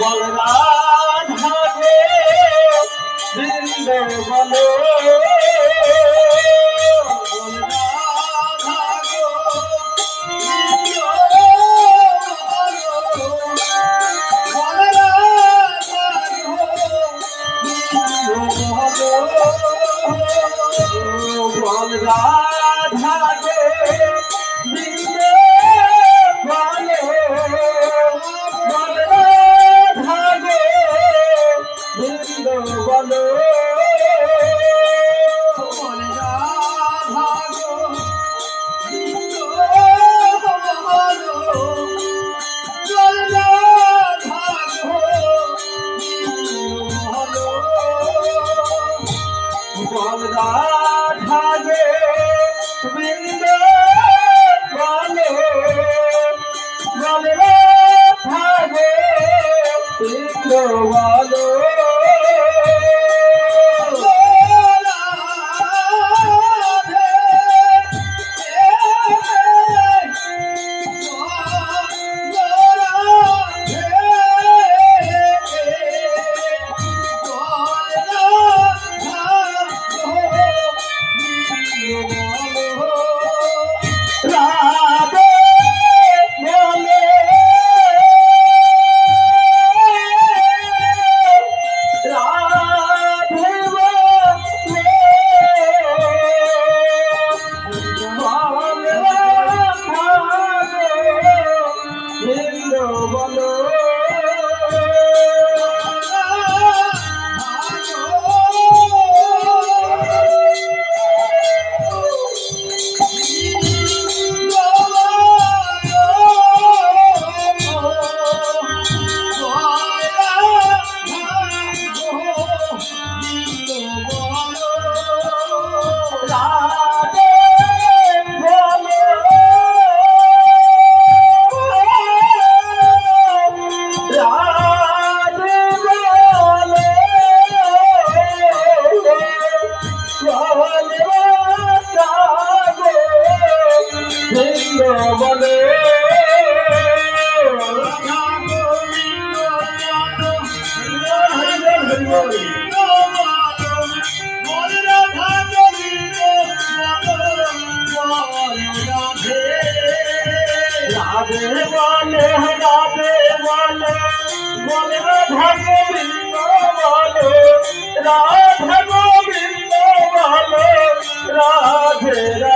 বলরাধা ভালো রাধা গোবিন্দ বলো রাধা গোবিন্দ বলো রাধে রাধে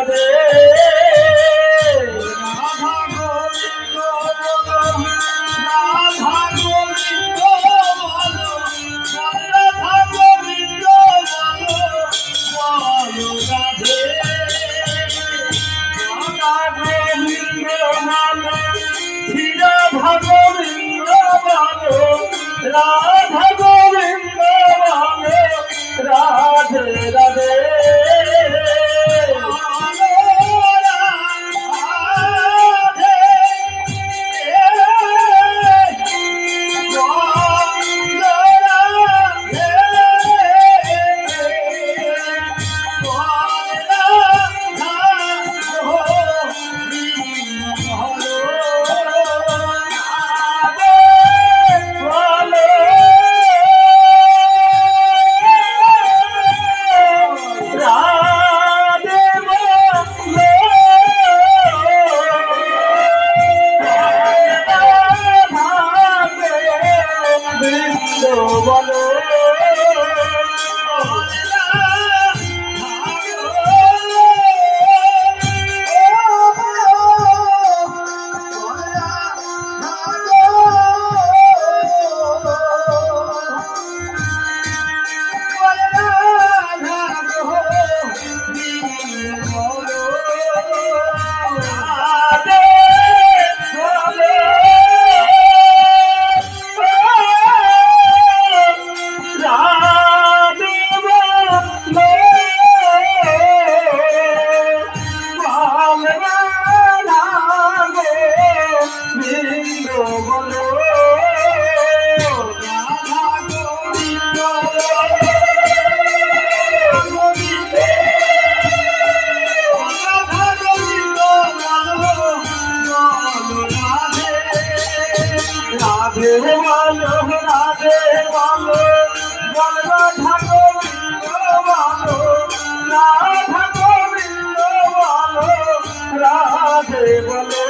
রাধে বলো বলো ঠাকুর বলো ঠাকুর বলো রাধে বলো।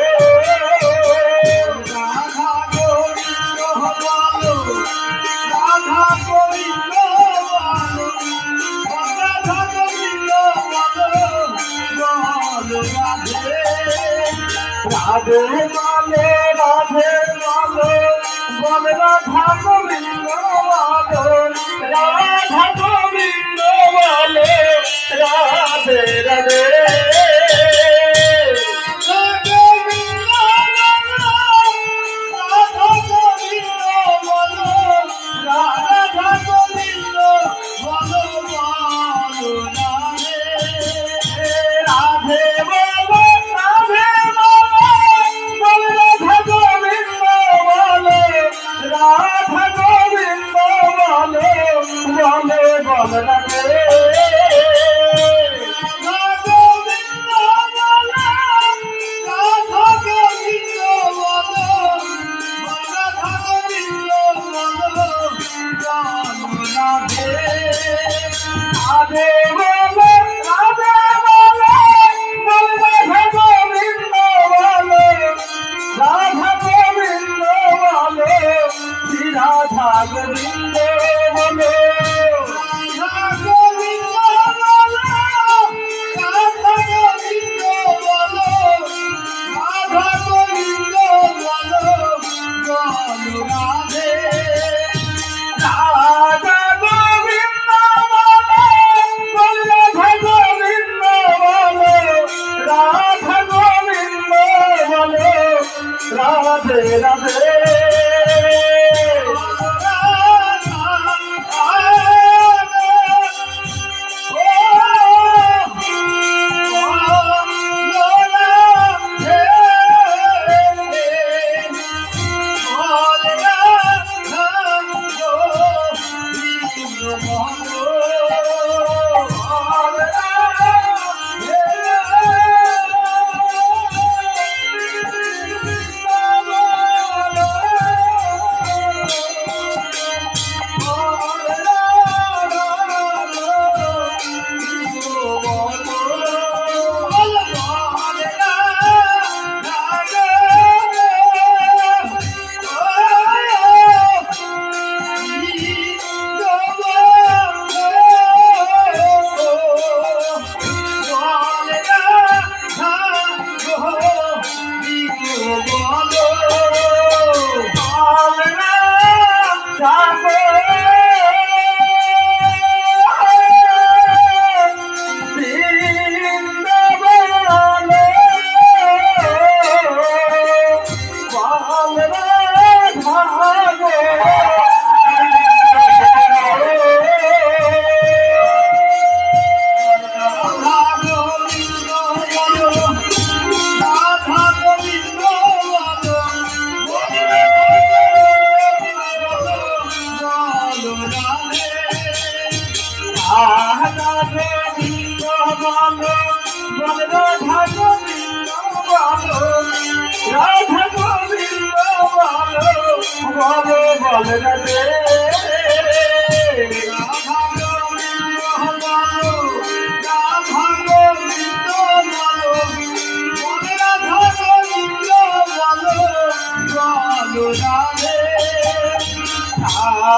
রাধে রাধে রাম রাধা গোবিন্দ রাধা ভবে বলনতে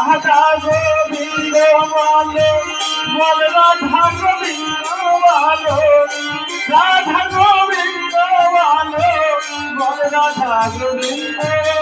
রাধা গোবিন্দ বলো বল রাধা গোবিন্দ বলো রাধা গোবিন্দ বলো বল রাধা গোবিন্দ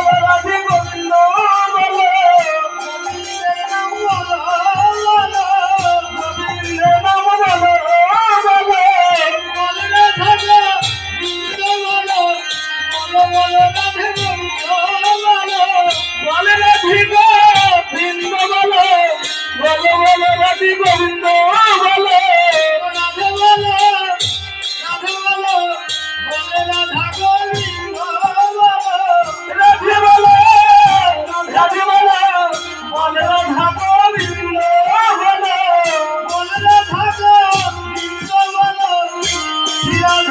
Yeah.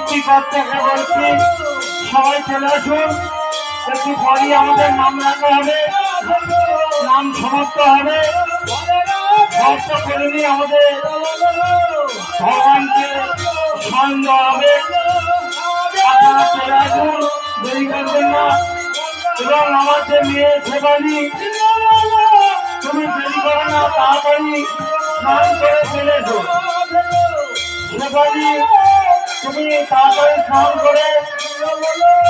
এবং পিতৃকর্তাকে বলছি সবাই চলে আসুন। একটু পরই আমাদের নাম রাখা হবে। নাম সমাপ্ত হবে। ভক্ত কর্মী আমাদের ভগবানকে স্মরণ দেওয়া হবে। আপনারা চলে আসুন। দেরি করবেন না। এবং আমাদের মেয়ে সেবানি তুমি দেরি করো না, তাড়াতাড়ি স্নান করে চলে এসো। সেবানি তুমি তাড়াতাড়ি স্নান করে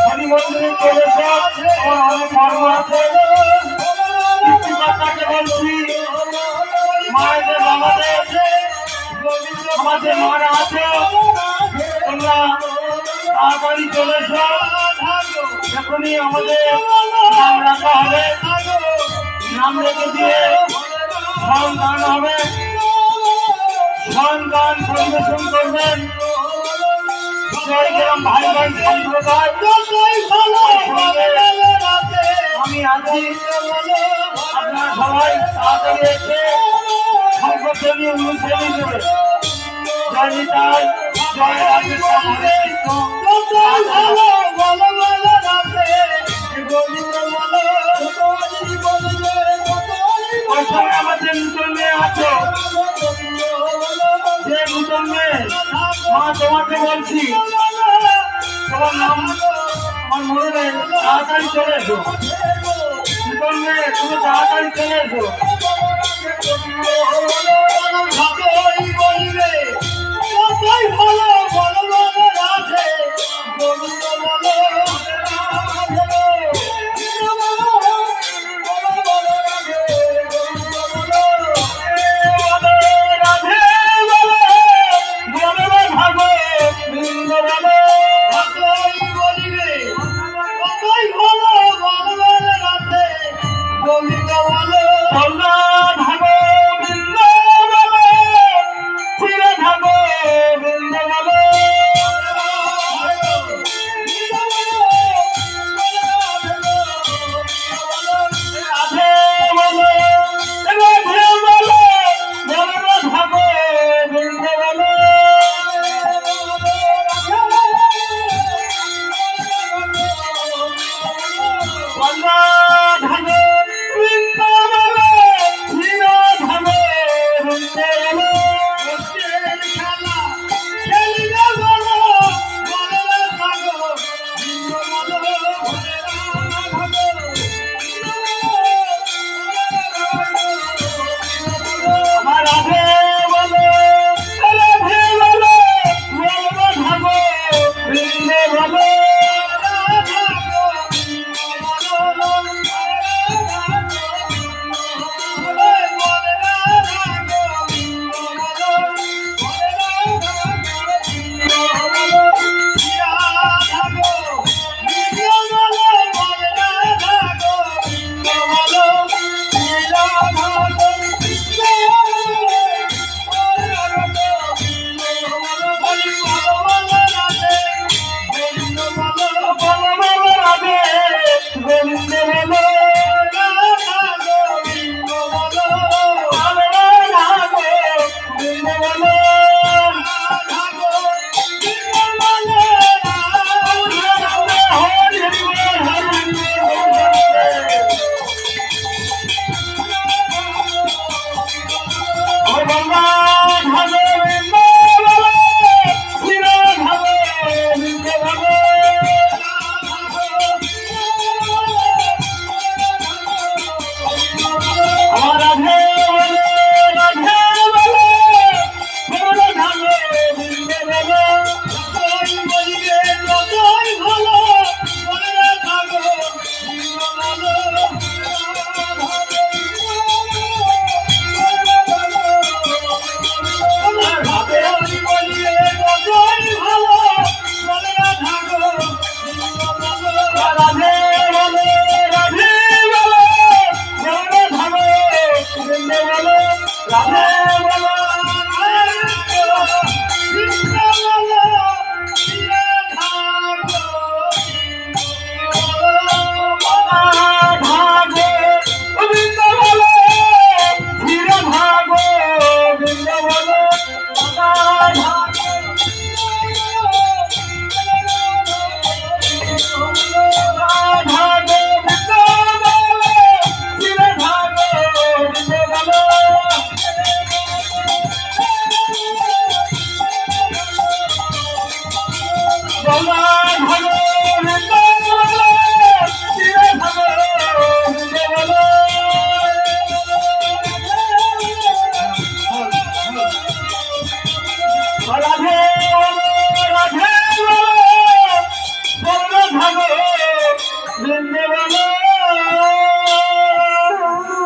শনি মন্দিরে চলে এসো। অনেক কর্ম আছে। পিতৃমাতাকে বলছি, মায়েদের বাবাদের, আমাদের মারা আছে। তোমরা তাড়াতাড়ি চলে এখনই আমাদের নাম রাখা হবে। নাম রেখে দিয়ে স্মরণ গান হবে। স্মরণ গান পরিবেশন করবেন। আমি আছি। আপনারা সবাই তাড়াতাড়ি এসে সংকটনী অনুষ্ঠেনী দেবে জয় আমাদের নতুন আছো। যে নতুন মেয়ে মা বলছি, তোমার নাম আমার মনে নেই, তাড়াতাড়ি চলে এসো। তুমি তাড়াতাড়ি চলে এসো।